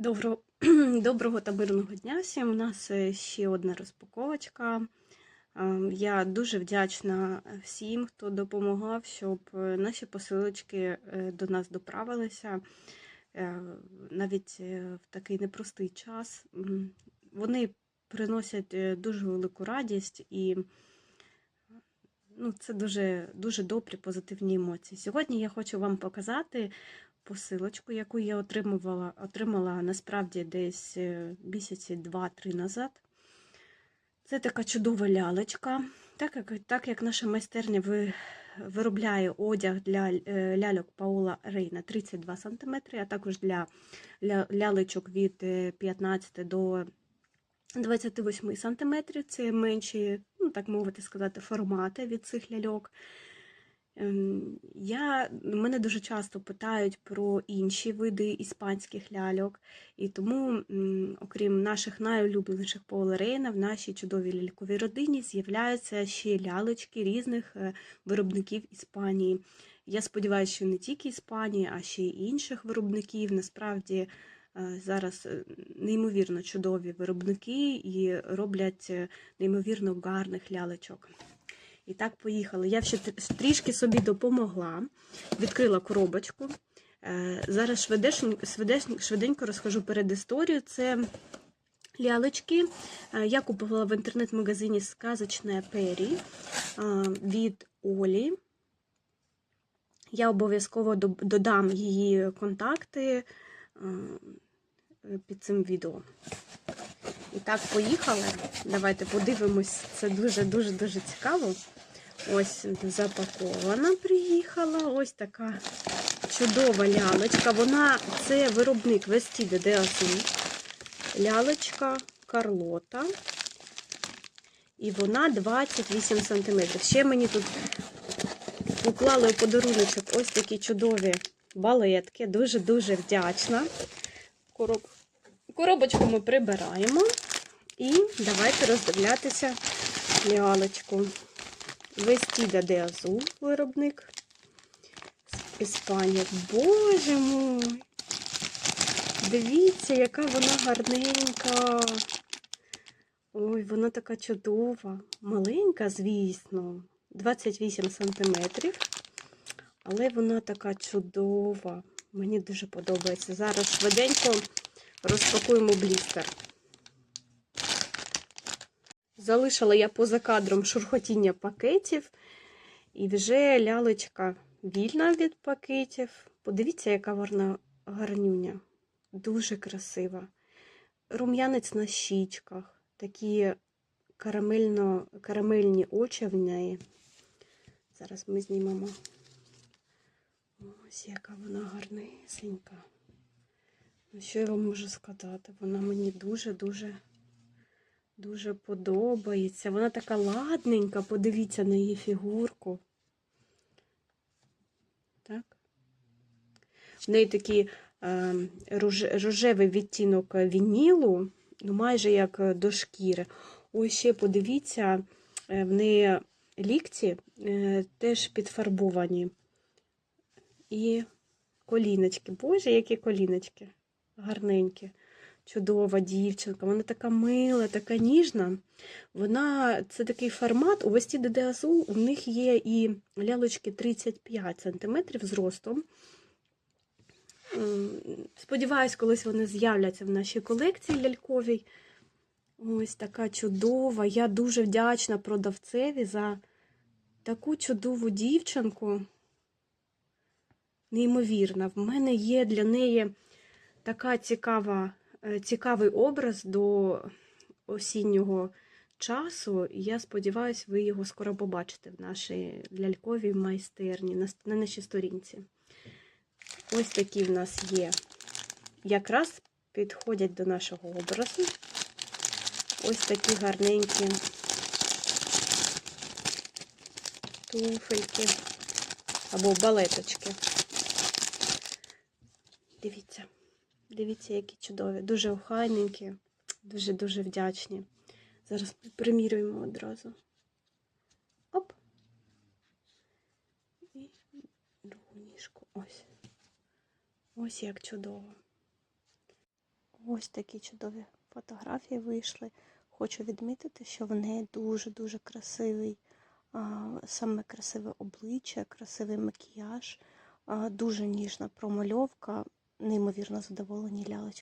Доброго, доброго та мирного дня всім. У нас е, ще одна розпаковочка. Ем, Я дуже вдячна всім, хто допомагав, щоб е, наші посилочки е, до нас доправилися е, навіть е, в такий непростий час. Вони приносять е, дуже велику радість і ну, це дуже, дуже добрі позитивні емоції. Сьогодні я хочу вам показати посилочку, яку я отримувала, отримала насправді десь е, місяці два-три назад. Це така чудова лялечка. Так як, так як наша майстерня ви, виробляє одяг для е, ляльок Паула Рейна 32 см, а також для ля, лялечок від е, 15 до 28 см. Це менші, ну так мовити сказати, формати від цих ляльок. Ем, Я, мене дуже часто питають про інші види іспанських ляльок, і тому, окрім наших найулюбленіших полерейна, в нашій чудовій ляльковій родині з'являються ще лялечки різних е, виробників Іспанії. Я сподіваюся, що не тільки Іспанії, а ще й інших виробників. Насправді е, зараз е, неймовірно чудові виробники і роблять неймовірно гарних лялечок. І так, поїхали. Я ще трішки собі допомогла, відкрила коробочку. Е, Зараз швиденько розкажу перед історією. Це лялечки. Е, Я купувала в інтернет-магазині Сказочне Пері е, від Олі. Я обов'язково додам її контакти під цим відео. І так, поїхали. Давайте подивимось. Це дуже-дуже дуже цікаво. Ось запакована приїхала. Ось така чудова лялечка. Вона це виробник de Azul. Лялечка Карлота. І вона 28 см. Ще мені тут уклали у подаруночок ось такі чудові балетки. Дуже-дуже вдячна. Короб... Коробочку ми прибираємо. І давайте роздивлятися лялечку. Вестіда де Азул виробник з Іспанії. Боже мой! Дивіться, яка вона гарненька. Ой, вона така чудова. Маленька, звісно, 28 сантиметрів. Але вона така чудова. Мені дуже подобається. Зараз швиденько розпакуємо блістер. Залишила я поза кадром шурхотіння пакетів, і вже лялечка вільна від пакетів. Подивіться, яка вона гарнюня. Дуже красива. Рум'янець на щічках, такі карамельно, карамельні очі в неї. Зараз ми знімемо. Ось яка вона гарнисенька. Ну, що я вам можу сказати? Вона мені дуже-дуже дуже подобається. Вона така ладненька, подивіться на її фігурку. Так. В неї такий е, руж- рожевий відтінок вінілу, ну майже як до шкіри. Ось ще подивіться, е, в неї лікті е, теж підфарбовані. І коліночки. Боже, які коліночки. Гарненькі. Чудова дівчинка. Вона така мила, така ніжна. Вона це такий формат. У Весті Азул у них є і лялочки 35 см зростом. Сподіваюсь, колись вони з'являться в нашій колекції ляльковій. Ось така чудова. Я дуже вдячна продавцеві за таку чудову дівчинку. Неймовірна. В мене є для неї така цікава, цікавий образ до осіннього часу. І я сподіваюся, ви його скоро побачите в нашій ляльковій майстерні на, на нашій сторінці. Ось такі в нас є. Якраз підходять до нашого образу. Ось такі гарненькі туфельки або балеточки. Дивіться, дивіться, які чудові, дуже охайненькі, дуже-дуже вдячні. Зараз примірюємо одразу. Оп. І другу ніжку. Ось. Ось як чудово. Ось такі чудові фотографії вийшли. Хочу відмітити, що в неї дуже-дуже красивий, саме красиве обличчя, красивий макіяж, дуже ніжна промальовка, неймовірно задоволені лялечки.